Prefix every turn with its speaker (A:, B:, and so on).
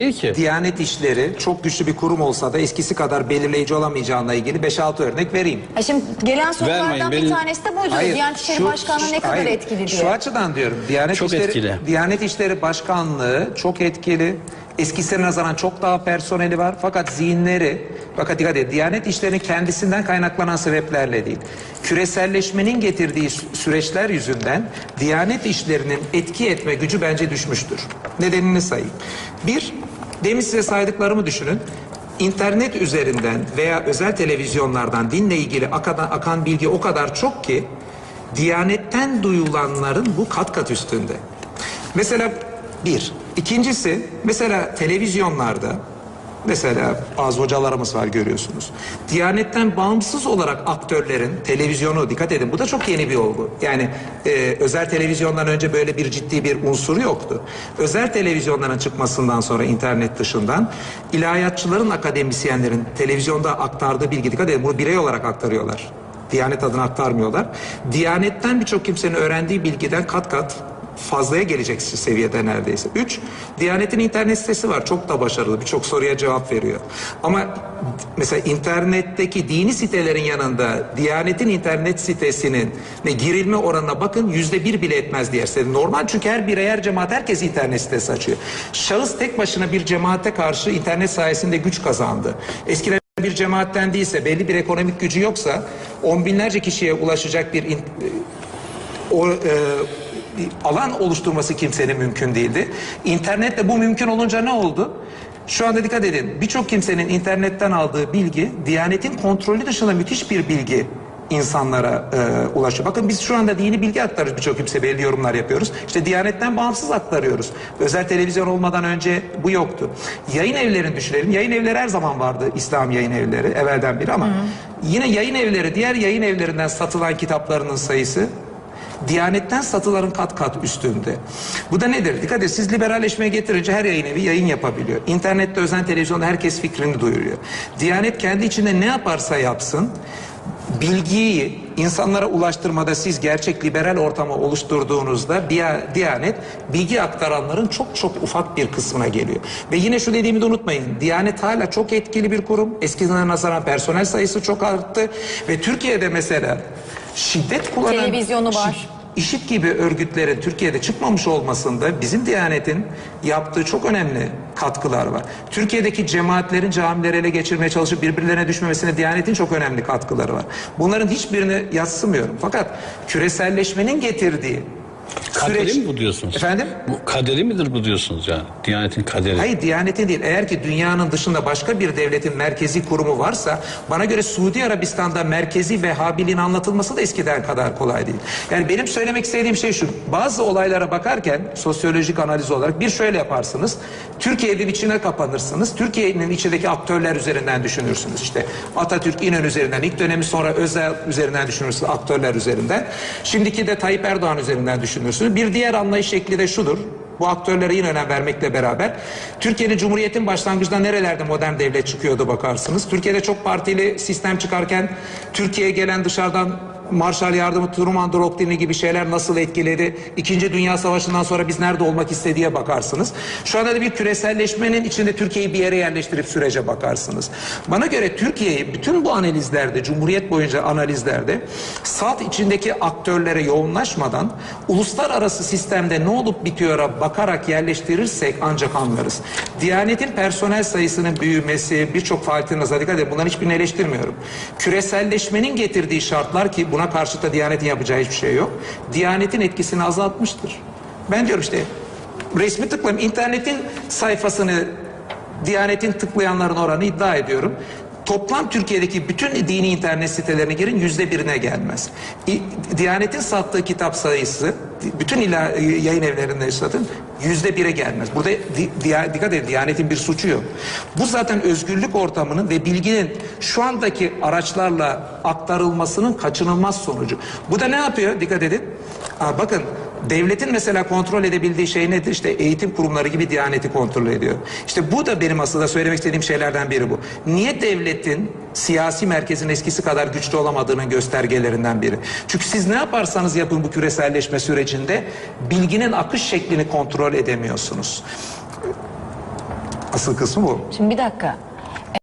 A: değil ki.
B: Diyanet İşleri çok güçlü bir kurum olsa da eskisi kadar belirleyici olamayacağına ilgili 5-6 örnek vereyim.
C: Ha şimdi gelen sorulardan
A: Vermeyin,
C: bir
A: benim-
C: tanesi de buydu. Diyanet İşleri
B: şu-
C: Başkanlığı ne kadar
B: hayır,
C: etkili diye.
B: Şu açıdan diyorum. Diyanet
A: Çok
B: İşleri,
A: etkili.
B: Diyanet İşleri Başkanlığı çok etkili. Eskisine nazaran çok daha personeli var. Fakat zihinleri, fakat dikkat edin, Diyanet İşleri'nin kendisinden kaynaklanan sebeplerle değil. Küreselleşmenin getirdiği sü- süreçler yüzünden Diyanet İşleri'nin etki etme gücü bence düşmüştür. Nedenini sayayım. Bir, demin size saydıklarımı düşünün. İnternet üzerinden veya özel televizyonlardan dinle ilgili akan, akan bilgi o kadar çok ki Diyanetten duyulanların bu kat kat üstünde. Mesela bir. İkincisi mesela televizyonlarda mesela bazı hocalarımız var görüyorsunuz. Diyanetten bağımsız olarak aktörlerin televizyonu dikkat edin bu da çok yeni bir olgu. Yani e, özel televizyondan önce böyle bir ciddi bir unsuru yoktu. Özel televizyonların çıkmasından sonra internet dışından ilahiyatçıların akademisyenlerin televizyonda aktardığı bilgi dikkat edin bunu birey olarak aktarıyorlar. Diyanet adına aktarmıyorlar. Diyanetten birçok kimsenin öğrendiği bilgiden kat kat fazlaya gelecek seviyede neredeyse. Üç, Diyanet'in internet sitesi var. Çok da başarılı. Birçok soruya cevap veriyor. Ama mesela internetteki dini sitelerin yanında Diyanet'in internet sitesinin ne girilme oranına bakın yüzde bir bile etmez diye. Normal çünkü her birey her cemaat herkes internet sitesi açıyor. Şahıs tek başına bir cemaate karşı internet sayesinde güç kazandı. Eskiden bir cemaatten değilse belli bir ekonomik gücü yoksa on binlerce kişiye ulaşacak bir o e, alan oluşturması kimsenin mümkün değildi. İnternetle bu mümkün olunca ne oldu? Şu anda dikkat edin birçok kimsenin internetten aldığı bilgi Diyanetin kontrolü dışında müthiş bir bilgi insanlara e, ulaşıyor. Bakın biz şu anda dini bilgi aktarıyoruz birçok kimse belli yorumlar yapıyoruz. İşte Diyanet'ten bağımsız aktarıyoruz. Özel televizyon olmadan önce bu yoktu. Yayın evlerini düşünelim. Yayın evleri her zaman vardı İslam yayın evleri evvelden beri ama yine yayın evleri diğer yayın evlerinden satılan kitaplarının sayısı Diyanetten satıların kat kat üstünde. Bu da nedir? Dikkat edin siz liberalleşmeye getirince her yayın evi yayın yapabiliyor. İnternette özel televizyonda herkes fikrini duyuruyor. Diyanet kendi içinde ne yaparsa yapsın bilgiyi insanlara ulaştırmada siz gerçek liberal ortamı oluşturduğunuzda Diya- Diyanet bilgi aktaranların çok çok ufak bir kısmına geliyor. Ve yine şu dediğimi de unutmayın. Diyanet hala çok etkili bir kurum. Eskiden nazaran personel sayısı çok arttı. Ve Türkiye'de mesela şiddet kullanan...
C: Televizyonu var.
B: şi- İşit gibi örgütlerin Türkiye'de çıkmamış olmasında bizim Diyanet'in yaptığı çok önemli katkılar var. Türkiye'deki cemaatlerin camileri ele geçirmeye çalışıp birbirlerine düşmemesine Diyanet'in çok önemli katkıları var. Bunların hiçbirini yatsımıyorum. Fakat küreselleşmenin getirdiği
A: Kaderi
B: süreç...
A: mi bu diyorsunuz?
B: Efendim?
A: Bu kaderi midir bu diyorsunuz yani? Diyanetin kaderi.
B: Hayır Diyanet'in değil. Eğer ki dünyanın dışında başka bir devletin merkezi kurumu varsa bana göre Suudi Arabistan'da merkezi Vehhabiliğin anlatılması da eskiden kadar kolay değil. Yani benim söylemek istediğim şey şu. Bazı olaylara bakarken sosyolojik analiz olarak bir şöyle yaparsınız. Türkiye'nin içine kapanırsınız. Türkiye'nin içindeki aktörler üzerinden düşünürsünüz. İşte Atatürk İnönü üzerinden ilk dönemi sonra Özel üzerinden düşünürsünüz aktörler üzerinden. Şimdiki de Tayyip Erdoğan üzerinden düşünürsünüz. Bir diğer anlayış şekli de şudur. Bu aktörlere yine önem vermekle beraber Türkiye'nin Cumhuriyet'in başlangıcında nerelerde modern devlet çıkıyordu bakarsınız. Türkiye'de çok partili sistem çıkarken Türkiye'ye gelen dışarıdan Marshall yardımı, Truman doktrini gibi şeyler nasıl etkiledi? İkinci Dünya Savaşı'ndan sonra biz nerede olmak istediğe bakarsınız. Şu anda da bir küreselleşmenin içinde Türkiye'yi bir yere yerleştirip sürece bakarsınız. Bana göre Türkiye'yi bütün bu analizlerde, Cumhuriyet boyunca analizlerde salt içindeki aktörlere yoğunlaşmadan uluslararası sistemde ne olup bitiyor'a bakarak yerleştirirsek ancak anlarız. Diyanetin personel sayısının büyümesi, birçok faaliyetin azaldığı dikkat edin bunların hiçbirini eleştirmiyorum. Küreselleşmenin getirdiği şartlar ki buna karşı da Diyanet'in yapacağı hiçbir şey yok. Diyanetin etkisini azaltmıştır. Ben diyorum işte resmi tıklayayım internetin sayfasını Diyanet'in tıklayanların oranı iddia ediyorum. Toplam Türkiye'deki bütün dini internet sitelerine girin yüzde birine gelmez. Diyanet'in sattığı kitap sayısı bütün ila, yayın evlerinde satın yüzde bire gelmez. Burada di, diya- dikkat edin Diyanet'in bir suçu yok. Bu zaten özgürlük ortamının ve bilginin şu andaki araçlarla aktarılmasının kaçınılmaz sonucu. Bu da ne yapıyor? Dikkat edin. Aa, bakın Devletin mesela kontrol edebildiği şey nedir? İşte eğitim kurumları gibi Diyaneti kontrol ediyor. İşte bu da benim aslında söylemek istediğim şeylerden biri bu. Niye devletin siyasi merkezin eskisi kadar güçlü olamadığının göstergelerinden biri? Çünkü siz ne yaparsanız yapın bu küreselleşme sürecinde bilginin akış şeklini kontrol edemiyorsunuz. Asıl kısmı bu.
C: Şimdi bir dakika.